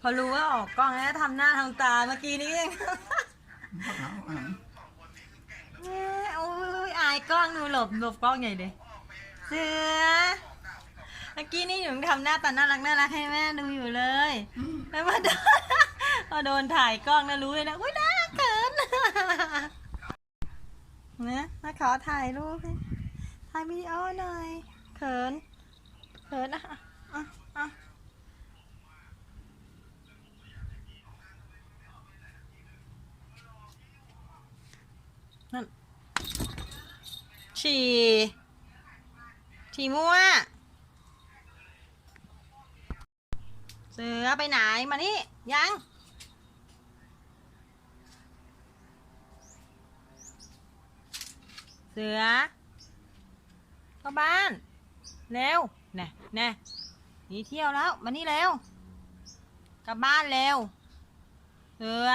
พอรู้ว่าออกกล้องแล้วทำหน้าทำตาเมื่อกี้นี้เองเอาเอาแม่โอ้ยอายกล้องหนูหลบหลบกล้องใหญ่เลยเสือเมื่อกี้นี่หนูทำหน้าตาน่ารักน่ารักให้แม่ดูอยู่เลยแล้วมาโดนพอโดนถ่ายกล้องนะรู้เลยนะอุ้ยน่าเขินนะมาขอถ่ายรูปให้ถ่ายวิดีโอหน่อยเขินเขินอะอะอะ นั่นฉี่ฉี่มั่ว เสือไปไหน มานี่ ยัง เสือเข้าบ้าน เร็วน่แน่หนีเที่ยวแล้ว มานี่เร็ว กลับบ้านเร็ว เสือ